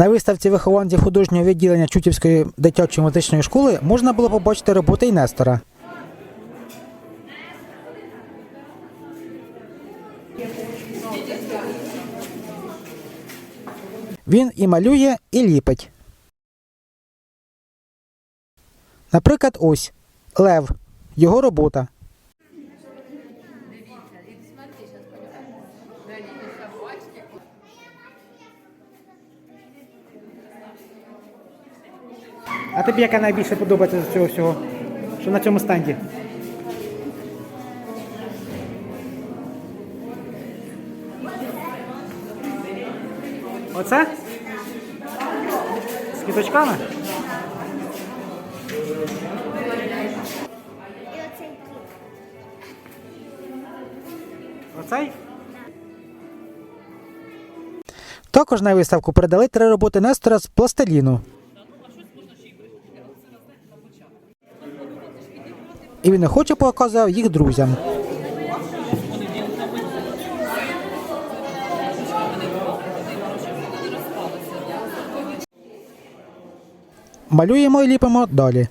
На виставці вихованців художнього відділення Чутівської дитячої музичної школи можна було побачити роботи й Нестора. Він і малює, і ліпить. Наприклад, ось Лев, його робота. А тобі яка найбільше подобається з цього всього? Що на цьому стенді? Оце? З квіточками? Оцей? Також на виставку передали три роботи Нестора з пластиліну. І він охоче показав їх друзям. Малюємо і ліпимо далі.